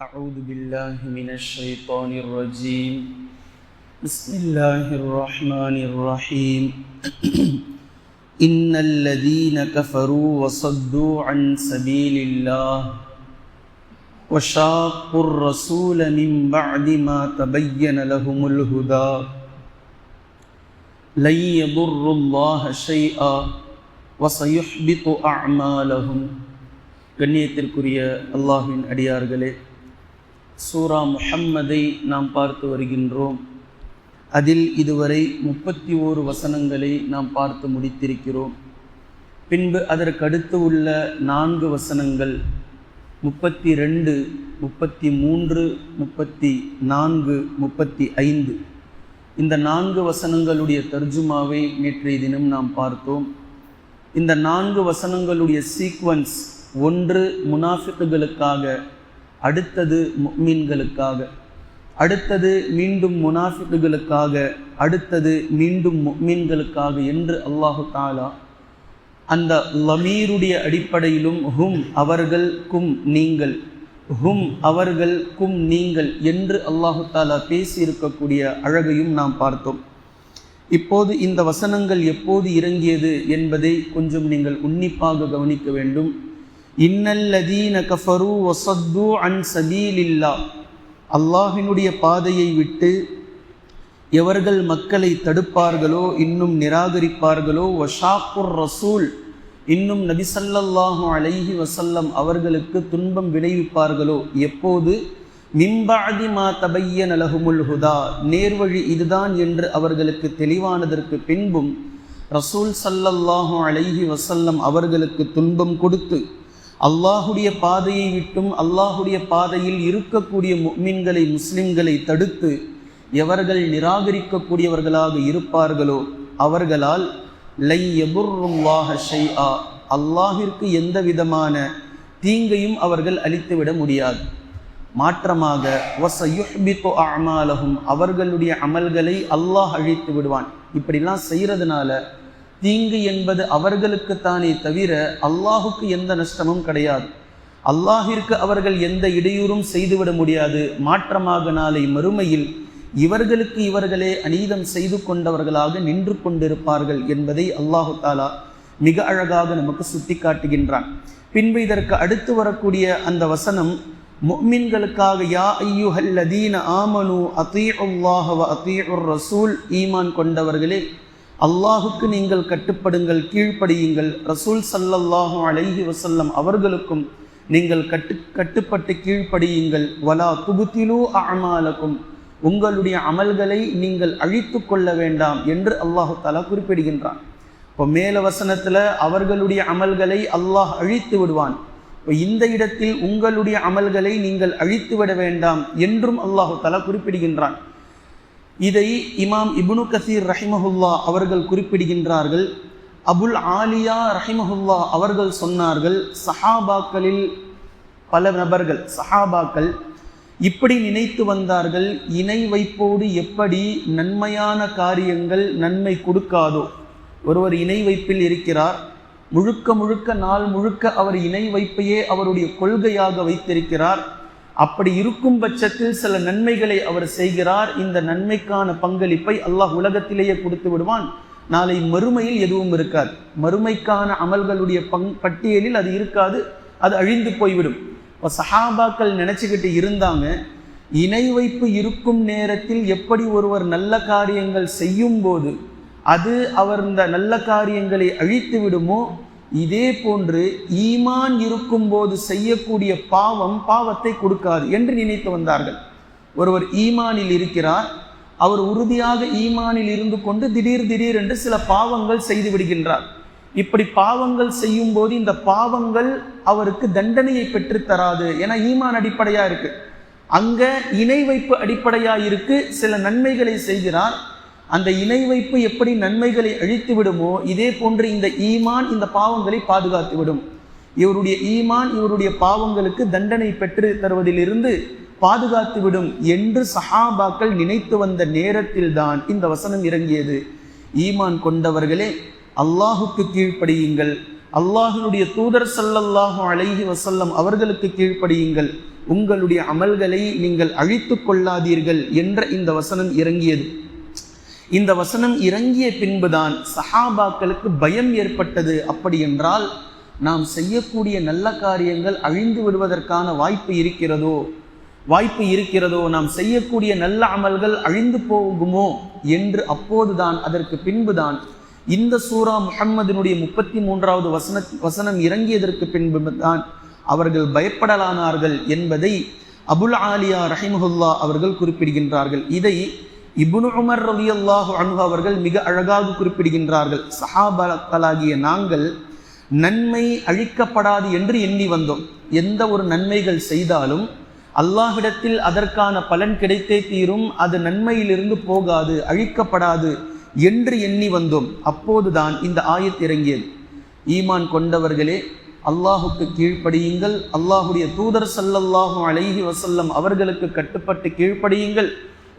أعوذ بالله من الشيطان الرجيم بسم الله الرحمن الرحيم إن الذين كفروا وصدوا عن سبيل الله وشاقوا الرسول من بعد ما تبين لهم الهدى لن يضروا الله شيئا وسيحبط أعمالهم கண்ணியத்திற்குரிய அல்லாஹின் அடியார்களே சூரா முஹம்மதை நாம் பார்த்து வருகின்றோம். அதில் இதுவரை முப்பத்தி ஓரு வசனங்களை நாம் பார்த்து முடித்திருக்கிறோம். பின்பு அதற்கடுத்து உள்ள நான்கு வசனங்கள் முப்பத்தி ரெண்டு முப்பத்தி மூன்று முப்பத்தி நான்கு முப்பத்தி ஐந்து இந்த நான்கு வசனங்களுடைய தர்ஜுமாவை நேற்றைய தினம் நாம் பார்த்தோம். இந்த நான்கு வசனங்களுடைய சீக்வன்ஸ் ஒன்று முனாஃபிக்குகளுக்காக அடுத்தது மீன்களுக்காக அடுத்தது மீண்டும் முனாஃபிக்குகளுக்காக. அடுத்தது மீண்டும் மீன்களுக்காக என்று அல்லாஹு தாலா அந்த லமீருடைய அடிப்படையிலும் ஹும் அவர்கள் கும் நீங்கள் ஹும் அவர்கள் கும் நீங்கள் என்று அல்லாஹு தாலா பேசியிருக்கக்கூடிய அழகையும் நாம் பார்த்தோம். இப்போது இந்த வசனங்கள் எப்போது இறங்கியது என்பதை கொஞ்சம் நீங்கள் உன்னிப்பாக கவனிக்க வேண்டும். இன்னல்லதீன கஃபரு வசத்து அன் சபீலில்லா. அல்லாஹினுடைய பாதையை விட்டு எவர்கள் மக்களை தடுப்பார்களோ இன்னும் நிராகரிப்பார்களோ வஷாக்குர் ரசூல். இன்னும் நபிசல்லாஹு அலைஹி வசல்லம் அவர்களுக்கு துன்பம் விளைவிப்பார்களோ எப்போது? மிம்பாதி மா தபைய நலகுமுல் ஹுதா. நேர்வழி இதுதான் என்று அவர்களுக்கு தெளிவானதற்கு பின்பும் ரசூல் சல்லல்லாஹு அலைஹி வசல்லம் அவர்களுக்கு துன்பம் கொடுத்து அல்லாஹுடைய பாதையை விட்டும் அல்லாஹுடைய பாதையில் இருக்கக்கூடிய மீன்களை முஸ்லிம்களை தடுத்து எவர்கள் நிராகரிக்கக்கூடியவர்களாக இருப்பார்களோ அவர்களால் லை எபுர்ருல்லாஹ ஷைஆ அல்லாஹிற்கு எந்த விதமான தீங்கையும் அவர்கள் அளித்துவிட முடியாது. மாற்றமாக வசயுஹ்பித்து அமாலகும் அவர்களுடைய அமல்களை அல்லாஹ் அழித்து விடுவான். இப்படிலாம் செய்கிறதுனால தீங்கு என்பது அவர்களுக்குத்தானே தவிர அல்லாஹுக்கு எந்த நஷ்டமும் கிடையாது. அல்லாஹிற்கு அவர்கள் எந்த இடையூறும் செய்துவிட முடியாது. மாற்றமாக நாளை மறுமையில் இவர்களுக்கு இவர்களே அநீதம் செய்து கொண்டவர்களாக நின்று கொண்டிருப்பார்கள் என்பதை அல்லாஹு தாலா மிக அழகாக நமக்கு சுட்டி காட்டுகின்றான் பின்பு இதற்கு அடுத்து வரக்கூடிய அந்த வசனம் முக்மின்களுக்காக யா ஐயுஹல்லதீன ஆமனு அத்தீ அல்லாஹ் அத்தீ ரசூல் ஈமான் கொண்டவர்களே அல்லாஹுக்கு நீங்கள் கட்டுப்படுங்கள் கீழ்ப்படியுங்கள். ரசூல் சல்லல்லாஹு அலைஹி வசல்லம் அவர்களுக்கும் நீங்கள் கட்டு கட்டுப்பட்டு கீழ்ப்படியுங்கள். வலா துபுத்திலு அமாலக்கும் உங்களுடைய அமல்களை நீங்கள் அழித்து கொள்ள வேண்டாம் என்று அல்லாஹு தாலா குறிப்பிடுகின்றான். இப்போ மேல வசனத்தில் அவர்களுடைய அமல்களை அல்லாஹ் அழித்து விடுவான். இப்போ இந்த இடத்தில் உங்களுடைய அமல்களை நீங்கள் அழித்து விட வேண்டாம் என்றும் அல்லாஹு தாலா குறிப்பிடுகின்றான். இதை இமாம் இப்னு கசீர் ரஹிமஹுல்லா அவர்கள் குறிப்பிடுகின்றார்கள். அபுல் ஆலியா ரஹிமஹுல்லா அவர்கள் சொன்னார்கள் சஹாபாக்களில் பல நபர்கள் சஹாபாக்கள் இப்படி நினைத்து வந்தார்கள் இணை வைப்போடு எப்படி நன்மையான காரியங்கள் நன்மை கொடுக்காதோ? ஒருவர் இணை வைப்பில் இருக்கிறார். முழுக்க முழுக்க நாள் முழுக்க அவர் இணை வைப்பையே அவருடைய கொள்கையாக வைத்திருக்கிறார். அப்படி இருக்கும் பட்சத்தில் சில நன்மைகளை அவர் செய்கிறார். இந்த நன்மைக்கான பங்களிப்பை அல்லாஹ் உலகத்திலேயே கொடுத்து விடுவான். நாளை மறுமையில் எதுவும் இருக்காது. மறுமைக்கான அமல்களுடைய பங் பட்டியலில் அது இருக்காது. அது அழிந்து போய்விடும். இப்போ சஹாபாக்கள் நினச்சிக்கிட்டு இருந்தாங்க இணை வைப்பு இருக்கும் நேரத்தில் எப்படி ஒருவர் நல்ல காரியங்கள் செய்யும் போது அது அவர் இந்த நல்ல காரியங்களை அழித்து விடுமோ? இதே போன்று ஈமான் இருக்கும்போது செய்யக்கூடிய பாவம் பாவத்தை கொடுக்காது என்று நினைத்து வந்தார்கள். ஒருவர் ஈமானில் இருக்கிறார். அவர் உறுதியாக ஈமானில் இருந்து கொண்டு திடீர் திடீர் என்று சில பாவங்கள் செய்து விடுகின்றார். இப்படி பாவங்கள் செய்யும் போது இந்த பாவங்கள் அவருக்கு தண்டனையை பெற்றுத்தராது ஏன்னா ஈமான் அடிப்படையா இருக்கு. அங்க இணை வைப்பு அடிப்படையா இருக்கு. சில நன்மைகளை செய்கிறார். அந்த இணை வைப்பு எப்படி நன்மைகளை அழித்து விடுமோ இதே போன்று இந்த ஈமான் இந்த பாவங்களை பாதுகாத்து விடும். இவருடைய ஈமான் இவருடைய பாவங்களுக்கு தண்டனை பெற்று தருவதிலிருந்து பாதுகாத்து விடும் என்று சஹாபாக்கள் நினைத்து வந்த நேரத்தில் தான் இந்த வசனம் இறங்கியது. ஈமான் கொண்டவர்களே அல்லாஹுக்கு கீழ்ப்படியுங்கள். அல்லாஹினுடைய தூதர் ஸல்லல்லாஹு அலைஹி வசல்லம் அவர்களுக்கு கீழ்ப்படியுங்கள். உங்களுடைய அமல்களை நீங்கள் அழித்து கொள்ளாதீர்கள் என்ற இந்த வசனம் இறங்கியது. இந்த வசனம் இறங்கிய பின்புதான் சஹாபாக்களுக்கு பயம் ஏற்பட்டது. அப்படி என்றால் நாம் செய்யக்கூடிய நல்ல காரியங்கள் அழிந்து விடுவதற்கான வாய்ப்பு இருக்கிறதோ? வாய்ப்பு இருக்கிறதோ? நாம் செய்யக்கூடிய நல்ல அமல்கள் அழிந்து போகுமோ? என்று அப்போதுதான் அதற்கு பின்புதான் இந்த சூரா முஹம்மதினுடைய முப்பத்தி மூன்றாவது வசன வசனம் இறங்கியதற்கு பின்பு தான் அவர்கள் பயப்படலானார்கள் என்பதை அபுல் ஆலியா ரஹிமஹுல்லா அவர்கள் குறிப்பிடுகின்றார்கள். இதை இபுனு உமர் ரலியல்லாஹு அன்ஹு அவர்கள் மிக அழகாக குறிப்பிடுகின்றார்கள். சஹாபாக்களாகிய நாங்கள் நன்மை அழிக்கப்படாது என்று எண்ணி வந்தோம். எந்த ஒரு நன்மைகள் செய்தாலும் அல்லாஹ்விடத்தில் அதற்கான பலன் கிடைத்தே தீரும் அது நன்மையிலிருந்து போகாது அழிக்கப்படாது என்று எண்ணி வந்தோம். அப்போதுதான் இந்த ஆயத் இறங்கியது. ஈமான் கொண்டவர்களே அல்லாஹுக்கு கீழ்ப்படியுங்கள். அல்லாஹுடைய தூதர் சல்லல்லாஹு அலைஹி வசல்லம் அவர்களுக்கு கட்டுப்பட்டு கீழ்ப்படியுங்கள்.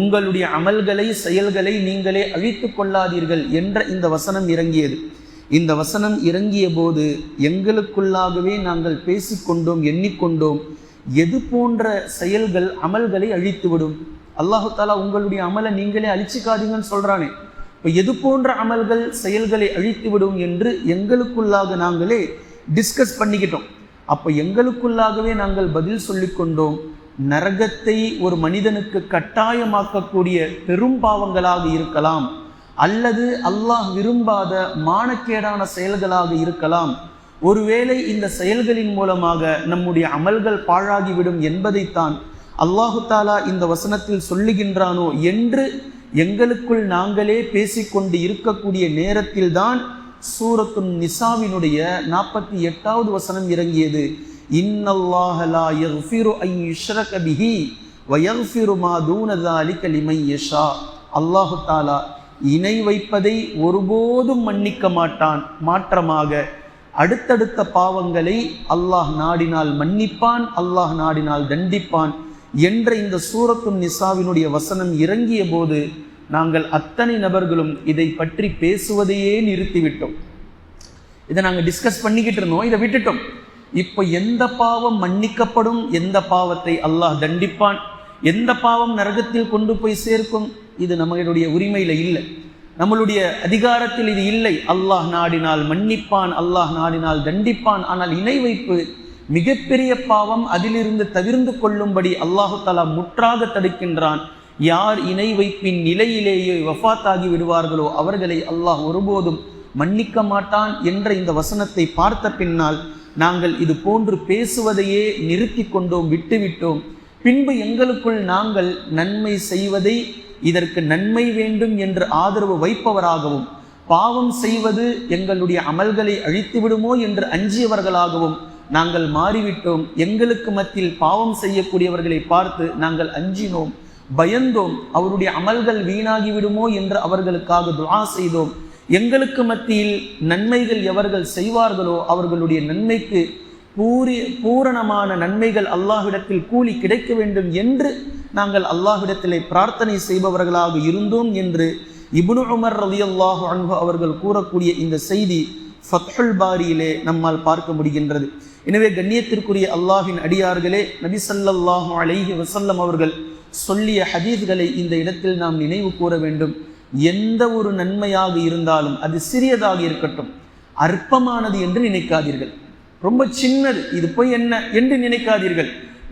உங்களுடைய அமல்களை செயல்களை நீங்களே அழித்து கொள்ளாதீர்கள் என்ற இந்த வசனம் இறங்கியது. இந்த வசனம் இறங்கிய போது எங்களுக்குள்ளாகவே நாங்கள் பேசிக்கொண்டோம் எண்ணிக்கொண்டோம். எது போன்ற செயல்கள் அமல்களை அழித்துவிடும்? அல்லாஹு தாலா உங்களுடைய அமலை நீங்களே அழிச்சிக்காதீங்கன்னு சொல்றானே. இப்போ எது போன்ற அமல்கள் செயல்களை அழித்துவிடும் என்று எங்களுக்குள்ளாக நாங்களே டிஸ்கஸ் பண்ணிக்கிட்டோம். அப்போ எங்களுக்குள்ளாகவே நாங்கள் பதில் சொல்லிக்கொண்டோம். நரகத்தை ஒரு மனிதனுக்கு கட்டாயமாக்கக்கூடிய பெரும் பாவங்களாக இருக்கலாம் அல்லது அல்லாஹ் விரும்பாத மானக்கேடான செயல்களாக இருக்கலாம். ஒருவேளை இந்த செயல்களின் மூலமாக நம்முடைய அமல்கள் பாழாகிவிடும் என்பதைத்தான் அல்லாஹு தாலா இந்த வசனத்தில் சொல்லுகின்றானோ என்று எங்களுக்குள் நாங்களே பேசிக்கொண்டு இருக்கக்கூடிய நேரத்தில்தான் சூரத்துன் நிசாவினுடைய நாற்பத்தி எட்டாவது வசனம் இறங்கியது. இன்னல்லாஹலா யஃபிரு ஐ பிஹி வயஃபிரு மா தூனதாலிக யஷா அல்லாஹு தாலா இணை வைப்பதை ஒருபோதும் மன்னிக்க மாட்டான் மாற்றமாக. அடுத்தடுத்த பாவங்களை அல்லாஹ் நாடினால் மன்னிப்பான் அல்லாஹ் நாடினால் தண்டிப்பான் என்ற இந்த சூரத்தும் நிசாவினுடைய வசனம் இறங்கிய போது நாங்கள் அத்தனை நபர்களும் இதை பற்றி பேசுவதையே நிறுத்திவிட்டோம். இதை நாங்கள் டிஸ்கஸ் பண்ணிக்கிட்டு இருந்தோம் இதை விட்டுட்டோம். இப்போ எந்த பாவம் மன்னிக்கப்படும்? எந்த பாவத்தை அல்லாஹ் தண்டிப்பான்? எந்த பாவம் நரகத்தில் கொண்டு போய் சேர்க்கும்? இது நம்மளுடைய உரிமையில் இல்லை. நம்மளுடைய அதிகாரத்தில் இது இல்லை. அல்லாஹ் நாடினால் மன்னிப்பான் அல்லாஹ் நாடினால் தண்டிப்பான். ஆனால் இணை வைப்பு மிகப்பெரிய பாவம் அதிலிருந்து தவிர்ந்து கொள்ளும்படி அல்லாஹு தலா முற்றாக தடுக்கின்றான். யார் இணை வைப்பின் நிலையிலேயே வஃத்தாகி விடுவார்களோ அவர்களை அல்லாஹ் ஒருபோதும் மன்னிக்க மாட்டான் என்ற இந்த வசனத்தை பார்த்த பின்னால் நாங்கள் இது போன்று பேசுவதையே நிறுத்தி கொண்டோம் விட்டுவிட்டோம். பின்பு எங்களுக்குள் நாங்கள் நன்மை செய்வதை இதற்கு நன்மை வேண்டும் என்று ஆதரவு வைப்பவராகவும் பாவம் செய்வது எங்களுடைய அமல்களை அழித்து விடுமோ என்று அஞ்சியவர்களாகவும் நாங்கள் மாறிவிட்டோம். எங்களுக்கு மத்தியில் பாவம் செய்யக்கூடியவர்களை பார்த்து நாங்கள் அஞ்சினோம் பயந்தோம். அவருடைய அமல்கள் வீணாகி விடுமோ என்று அவர்களுக்காக துவா செய்தோம். எங்களுக்கு மத்தியில் நன்மைகள் எவர்கள் செய்வார்களோ அவர்களுடைய நன்மைக்கு பூரி பூரணமான நன்மைகள் அல்லாஹ்விடத்தில் கூலி கிடைக்க வேண்டும் என்று நாங்கள் அல்லாஹ்விடத்திலே பிரார்த்தனை செய்பவர்களாக இருந்தோம் என்று இப்னு உமர் ரவி அல்லாஹு அன்பு அவர்கள் கூறக்கூடிய இந்த செய்தி ஃபத்ஹுல் பாரியிலே நம்மால் பார்க்க முடிகின்றது. எனவே கண்ணியத்திற்குரிய அல்லாஹின் அடியார்களே நபி ஸல்லல்லாஹு அலைஹி வசல்லம் அவர்கள் சொல்லிய ஹதீஸ்களை இந்த இடத்தில் நாம் நினைவு கூற வேண்டும். எந்த ஒரு நன்மையாக இருந்தாலும் அது சிறியதாக இருக்கட்டும். அற்பமானது என்று நினைக்காதீர்கள். ரொம்ப சின்னது இது போய் என்ன என்று நினைக்காதீர்கள்.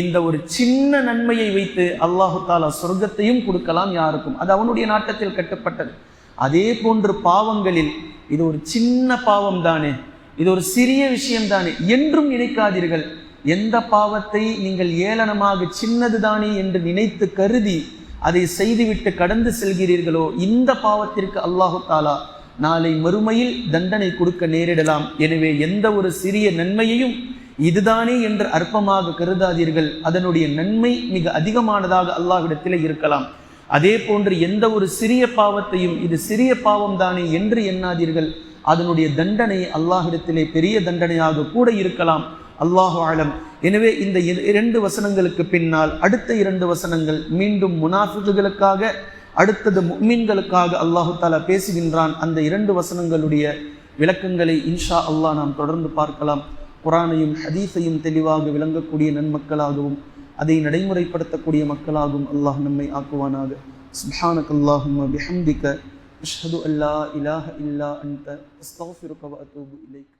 இந்த ஒரு சின்ன நன்மையை வைத்து அல்லாஹு தாலா சொர்க்கத்தையும் கொடுக்கலாம் யாருக்கும். அது அவனுடைய நாட்டத்தில் கட்டப்பட்டது. அதே போன்று பாவங்களில் இது ஒரு சின்ன பாவம் தானே. இது ஒரு சிறிய விஷயம் தானே என்றும் நினைக்காதீர்கள். எந்த பாவத்தை நீங்கள் ஏளனமாக சின்னது தானே என்று நினைத்து கருதி அதை செய்துவிட்டு கடந்து செல்கிறீர்களோ இந்த பாவத்திற்கு அல்லாஹு தாலா நாளை மறுமையில் தண்டனை கொடுக்க நேரிடலாம். எனவே எந்த ஒரு சிறிய நன்மையையும் இதுதானே என்று அற்பமாக கருதாதீர்கள். அதனுடைய நன்மை மிக அதிகமானதாக அல்லாஹ்விடத்தில் இருக்கலாம். அதே போன்று எந்த ஒரு சிறிய பாவத்தையும் இது சிறிய பாவம் தானே என்று எண்ணாதீர்கள். அதனுடைய தண்டனை அல்லாஹிடத்திலே பெரிய தண்டனையாக கூட இருக்கலாம். அல்லாஹு ஆலம் எனவே இந்த இரண்டு வசனங்களுக்கு பின்னால் அடுத்த இரண்டு வசனங்கள் மீண்டும் முனாஃபிகளுக்காக அடுத்தது மீன்களுக்காக அல்லாஹு தாலா பேசுகின்றான். அந்த இரண்டு வசனங்களுடைய விளக்கங்களை இன்ஷா அல்லாஹ் நாம் தொடர்ந்து பார்க்கலாம். குரானையும் ஹதீஸையும் தெளிவாக விளங்கக்கூடிய நன்மக்களாகவும் அதை நடைமுறைப்படுத்தக்கூடிய மக்களாகவும் அல்லாஹ் நம்மை ஆக்குவானாக. சுப்ஹானக் அல்லாஹும்ம பிஹம்திக அஷ்ஹது அல்லா இலாஹ இல்லா அன்த அஸ்தக்ஃபிருக வ இலைக்.